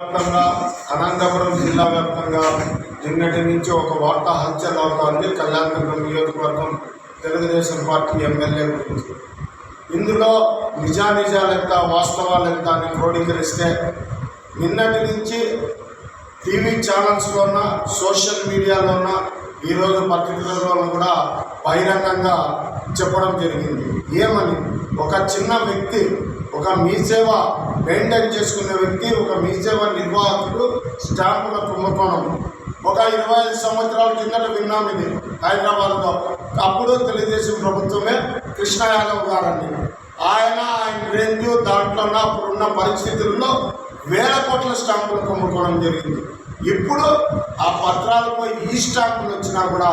వ్యాప్తంగా అనంతపురం జిల్లా వ్యాప్తంగా నిన్నటి నుంచి ఒక వార్త హల్చల్ అవుతోంది. కళ్యాణదుర్గం నియోజకవర్గం తెలుగుదేశం పార్టీ ఎమ్మెల్యే గురించి. ఇందులో నిజానిజాలు ఎంత వాస్తవాలు ఎంత అని క్రోడీకరిస్తే నిన్నటి నుంచి టీవీ ఛానల్స్లోన సోషల్ మీడియాలోన ఈరోజు పత్రికలలో కూడా బహిరంగంగా చెప్పడం జరిగింది. ఏమని? ఒక చిన్న వ్యక్తి ఒక మీ సేవ మెయింటైన్ చేసుకునే వ్యక్తి ఒక మీ సేవ నిర్వాహకుడు స్టాంపుల కుంభకోణం. ఒక ఇరవై ఐదు సంవత్సరాల కిందట విన్నాం ఇది హైదరాబాద్లో. అప్పుడు తెలుగుదేశం ప్రభుత్వమే కృష్ణ యాదవ్ గారండి. ఆయన ఆయన రేంజ్ దాంట్లో ఉన్న అప్పుడున్న పరిస్థితుల్లో వేల కోట్ల స్టాంపులు కొమ్ముకోవడం జరిగింది. ఇప్పుడు ఆ పత్రాలపై ఈ స్టాంపులు వచ్చినా కూడా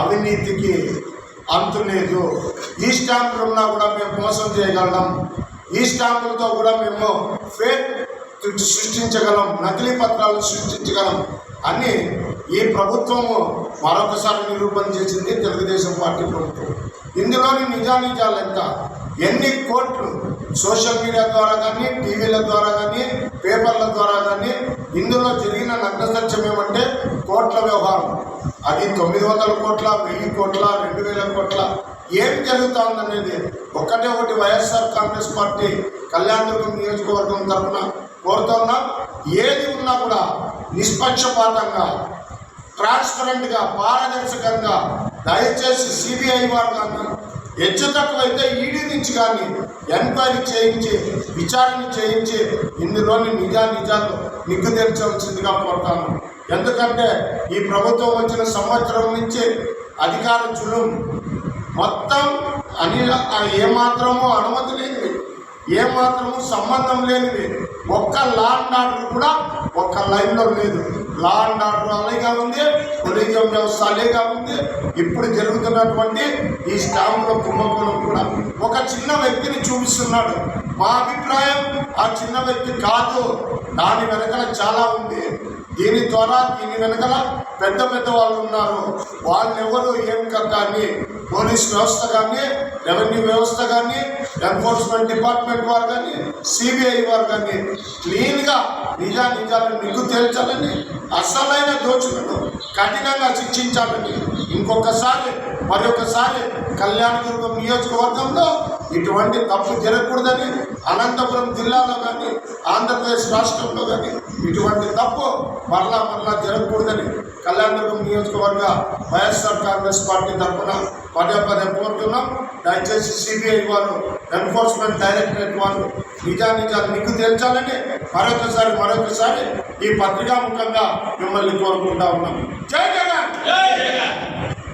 అవినీతికి అంతు లేదు ఈ స్టాంపులు ఉన్నా కూడా మేము మోసం చేయగలం. ఈ స్టాంపులతో కూడా మేము ఫేక్ సృష్టించగలం. నకిలీ పత్రాలు సృష్టించగలం. అని ఈ ప్రభుత్వము మరొకసారి నిరూపణ చేసింది తెలుగుదేశం పార్టీ ప్రభుత్వం. ఇందులోని నిజానిజాలు ఎంత? ఎన్ని కోట్లు సోషల్ మీడియా ద్వారా కానీ టీవీల ద్వారా కానీ పేపర్ల ద్వారా కానీ ఇందులో జరిగిన నగ్న సత్యం ఏమంటే కోట్ల వ్యవహారం. అది తొమ్మిది వందల కోట్ల వెయ్యి కోట్ల రెండు వేల కోట్ల. ఏం జరుగుతుందనేది ఒక్కటే ఒకటి వైఎస్ఆర్ కాంగ్రెస్ పార్టీ కళ్యాణదుర్గం నియోజకవర్గం తరఫున కోరుతున్నా ఏది ఉన్నా కూడా నిష్పక్షపాతంగా ట్రాన్స్పరెంట్గా పారదర్శకంగా దయచేసి సిబిఐ వారు కానీ హెచ్చు తక్కువైతే ఈడీ నుంచి కానీ ఎంక్వైరీ చేయించి విచారణ చేయించి ఇందులోని నిజా నిజాలు నిగ్గు తెరచవలసిందిగా కోరుతాను. ఎందుకంటే ఈ ప్రభుత్వం వచ్చిన సంవత్సరం నుంచి అధికార చులుం మొత్తం అని ఏమాత్రమూ అనుమతి లేనివి ఏమాత్రము సంబంధం లేనివి ఒక్క లా అండ్ ఆర్డర్ కూడా ఒక్క లైన్లో లేదు. లా అండ్ ఆర్డర్ అలాగే ఉంది కొలీజియం వ్యవస్థ అలాగే ఉంది. ఇప్పుడు జరుగుతున్నటువంటి ఈ స్టాంపుల కుంభకోణం కూడా ఒక చిన్న వ్యక్తిని చూపిస్తున్నాడు. మా అభిప్రాయం ఆ చిన్న వ్యక్తి కాదు. దాని వెనకాల చాలా ఉంది. దీని ద్వారా దీని వెనకల పెద్ద పెద్ద వాళ్ళు ఉన్నారు. వాళ్ళు ఎవరు ఏం కానీ పోలీస్ వ్యవస్థ కానీ రెవెన్యూ వ్యవస్థ కానీ ఎన్ఫోర్స్మెంట్ డిపార్ట్మెంట్ వారు కానీ సిబిఐ వారు కానీ క్లీన్గా నిజా నిజాలను నిగ్గు తేల్చాలని అసలైన దోచులను కఠినంగా శిక్షించాలని ఇంకొకసారి మరొకసారి కళ్యాణదుర్గం నియోజకవర్గంలో ఇటువంటి తప్పు జరగకూడదని అనంతపురం జిల్లాలో కానీ ఆంధ్రప్రదేశ్ రాష్ట్రంలో కానీ ఇటువంటి తప్పు మరలా మరలా జరగకూడదని కళ్యాణదుర్గం నియోజకవర్గ వైఎస్ఆర్ కాంగ్రెస్ పార్టీ తరఫున పదే పదే కోరుతున్నాం. దయచేసి సిబిఐ వారు ఎన్ఫోర్స్మెంట్ డైరెక్టరేట్ వారు నిజా నిజాలు నిగ్గు తేల్చాలని మరొకసారి మరొకసారి ఈ పత్రికా ముఖంగా మిమ్మల్ని కోరుకుంటా ఉన్నాం. జై జగన్!